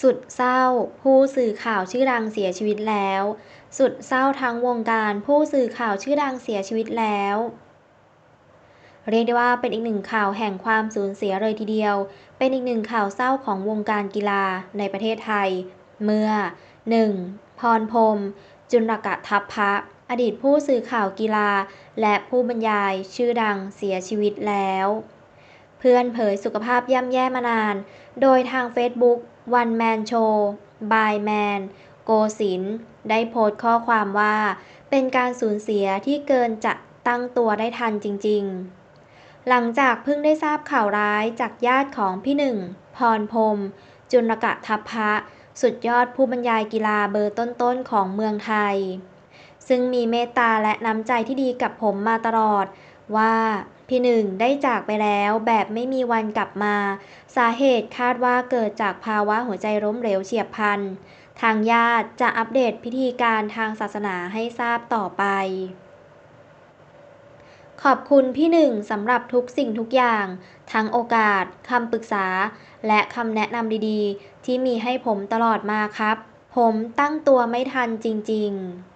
สุดเศร้า ผู้สื่อข่าวชื่อดังเสียชีวิตแล้ว สุดเศร้าทั้งวงการผู้สื่อข่าวชื่อดังเสียชีวิตแล้ว เรียกได้ว่าเป็นอีกหนึ่งข่าวแห่งความสูญเสียเลยทีเดียว เป็นอีกหนึ่งข่าวเศร้าของวงการกีฬาในประเทศไทย เมื่อ 1. พรพรมจุลกะทัพพระอดีตผู้สื่อข่าวกีฬา และผู้บรรยายชื่อดังเสียชีวิตแล้ว พื่อนเผยสุขภาพย่ำแย่มานาน โดยทางเฟซบุ๊กวันแมนโชว์บายแมนโกศินได้โพสต์ข้อความว่า เป็นการสูญเสียที่เกินจะตั้งตัวได้ทันจริง ๆ หลังจากเพิ่งได้ทราบข่าวร้ายจากญาติของพี่หนึ่ง พรพรมจุลกะทัพพระ สุดยอดผู้บรรยายกีฬาเบอร์ต้นๆของเมืองไทย ซึ่งมีเมตตาและน้ำใจที่ดีกับผมมาตลอดว่า พี่หนึ่งได้จากไปแล้วแบบไม่มีวันกลับมา สาเหตุคาดว่าเกิดจากภาวะหัวใจล้มเหลวเฉียบพลัน ทางญาติจะอัปเดตพิธีการทางศาสนาให้ทราบต่อไป ขอบคุณพี่หนึ่งสำหรับทุกสิ่งทุกอย่าง ทั้งโอกาสคำปรึกษา และคำแนะนำดีๆ ที่มีให้ผมตลอดมาครับ ผมตั้งตัวไม่ทันจริง ๆ